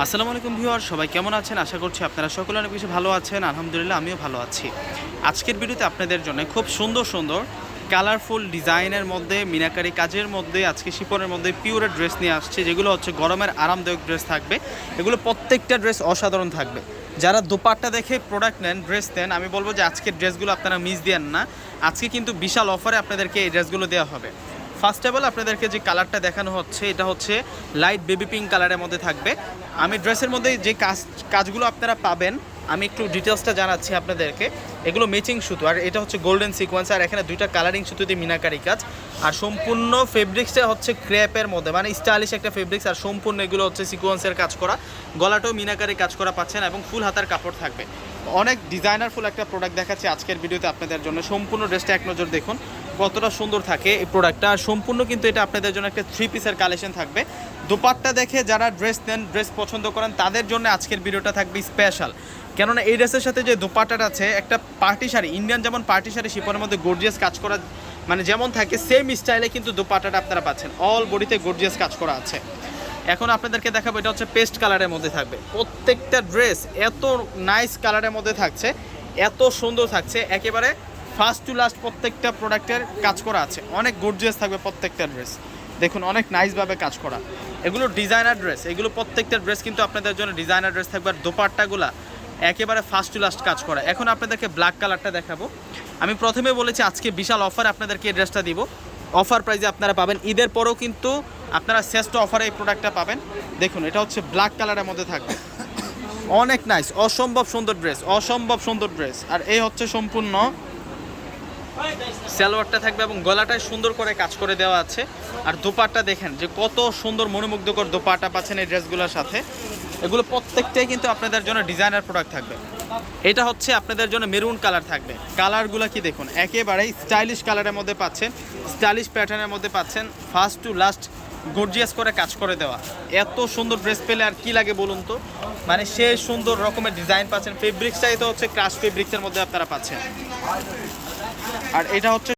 আসসালামু আলাইকুম ভিউয়ার সবাই কেমন আছেন? আশা করছি আপনারা সকলে অনেক বেশি ভালো আছেন। আলহামদুলিল্লাহ, আমিও ভালো আছি। আজকের ভিডিওতে আপনাদের জন্য খুব সুন্দর সুন্দর কালারফুল ডিজাইনের মধ্যে, মিনাকারি কাজের মধ্যে, আজকে শিপনের মধ্যে পিওরের ড্রেস নিয়ে আসছে, যেগুলো হচ্ছে গরমের আরামদায়ক ড্রেস থাকবে। এগুলো প্রত্যেকটা ড্রেস অসাধারণ থাকবে। যারা দোপাট্টা দেখে প্রোডাক্ট নেন ড্রেস নেন, আমি বলব যে আজকের ড্রেসগুলো আপনারা মিস দেন না। আজকে কিন্তু বিশাল অফারে আপনাদেরকে এই ড্রেসগুলো দেওয়া হবে। ফার্স্ট অফ অল আপনাদেরকে যে কালারটা দেখানো হচ্ছে, এটা হচ্ছে লাইট বেবি পিঙ্ক কালারের মধ্যে থাকবে। আমি ড্রেসের মধ্যে যে কাজ, কাজগুলো আপনারা পাবেন, আমি একটু ডিটেলসটা জানাচ্ছি আপনাদেরকে। এগুলো ম্যাচিং সুতো, আর এটা হচ্ছে গোল্ডেন সিকোয়েন্স আর এখানে দুইটা কালারিং সুতো দিয়ে মিনাকারি কাজ। আর সম্পূর্ণ ফেব্রিক্সটা হচ্ছে ক্র্যাপের মধ্যে মানে স্টাইলিশ একটা ফেব্রিক্স আর সম্পূর্ণ এগুলো হচ্ছে সিকোয়েন্সের কাজ করা। গলাটাও মিনাকারি কাজ করা পাচ্ছেন এবং ফুল হাতার কাপড় থাকবে। অনেক ডিজাইনারফুল একটা প্রোডাক্ট দেখাচ্ছি আজকের ভিডিওতে আপনাদের জন্য। সম্পূর্ণ ড্রেসটা এক নজর দেখুন। কতটা সুন্দর থাকে এই প্রোডাক্টটা আর সম্পূর্ণ কিন্তু এটা আপনাদের জন্য একটা থ্রি পিসের কালেকশন থাকবে। দোপাট্টা দেখে যারা ড্রেস নেন ড্রেস পছন্দ করেন, তাদের জন্য আজকের ভিডিওটা থাকবে স্পেশাল কেননা এই ড্রেসের সাথে যে দোপাট্টাটা আছে, একটা পার্টি শাড়ি ইন্ডিয়ান যেমন পার্টি শাড়ি, শিপনের মধ্যে গর্জিয়াস কাজ করা মানে যেমন থাকে সেম স্টাইলে কিন্তু দোপাট্টাটা আপনারা পাচ্ছেন। অল বডিতে গর্জিয়াস কাজ করা আছে। এখন আপনাদেরকে দেখাবো, এটা হচ্ছে পেস্ট কালারের মধ্যে থাকবে। প্রত্যেকটা ড্রেস এত নাইস কালারের মধ্যে থাকছে, এত সুন্দর থাকছে, একেবারে ফার্স্ট টু লাস্ট প্রত্যেকটা প্রোডাক্টের কাজ করা আছে। অনেক গর্জিয়াস থাকবে প্রত্যেকটা ড্রেস দেখুন, অনেক নাইসভাবে কাজ করা। এগুলো ডিজাইনার ড্রেস এগুলো প্রত্যেকটা ড্রেস কিন্তু আপনাদের জন্য ডিজাইনার ড্রেস থাকবে আর দোপাট্টাগুলা একেবারে ফার্স্ট টু লাস্ট কাজ করা। এখন আপনাদেরকে ব্ল্যাক কালারটা দেখাবো। আমি প্রথমে বলেছি আজকে বিশাল অফার আপনাদেরকে এই ড্রেসটা দিব। অফার প্রাইজে আপনারা পাবেন। ঈদের পরেও কিন্তু আপনারা শ্রেষ্ঠ অফারে এই প্রোডাক্টটা পাবেন। দেখুন, এটা হচ্ছে ব্ল্যাক কালারের মধ্যে থাকবে। অনেক নাইস অসম্ভব সুন্দর ড্রেস অসম্ভব সুন্দর ড্রেস আর এই হচ্ছে সম্পূর্ণ সালোয়ারটা থাকবে এবং গলাটায় সুন্দর করে কাজ করে দেওয়া আছে। আর দোপাট্টা দেখেন যে কত সুন্দর মনোমুগ্ধকর দোপাট্টা পাচ্ছেন এই ড্রেসগুলোর সাথে। এগুলো প্রত্যেকটাই কিন্তু আপনাদের জন্য ডিজাইনার প্রোডাক্ট থাকবে। এটা হচ্ছে আপনাদের জন্য মেরুন কালার থাকবে। কালারগুলো কি দেখুন? একেবারেই স্টাইলিশ কালারের মধ্যে পাচ্ছেন স্টাইলিশ প্যাটার্নের মধ্যে পাচ্ছেন ফার্স্ট টু লাস্ট গর্জিয়াস করে কাজ করে দেওয়া। এত সুন্দর ড্রেস পেলে আর কি লাগে বলুন তো? মানে সে সুন্দর রকমের ডিজাইন পাচ্ছেন। ফেব্রিক্সটাই তো হচ্ছে ক্রাশ ফেব্রিক্সের মধ্যে আপনারা পাচ্ছেন। আর এটা হচ্ছে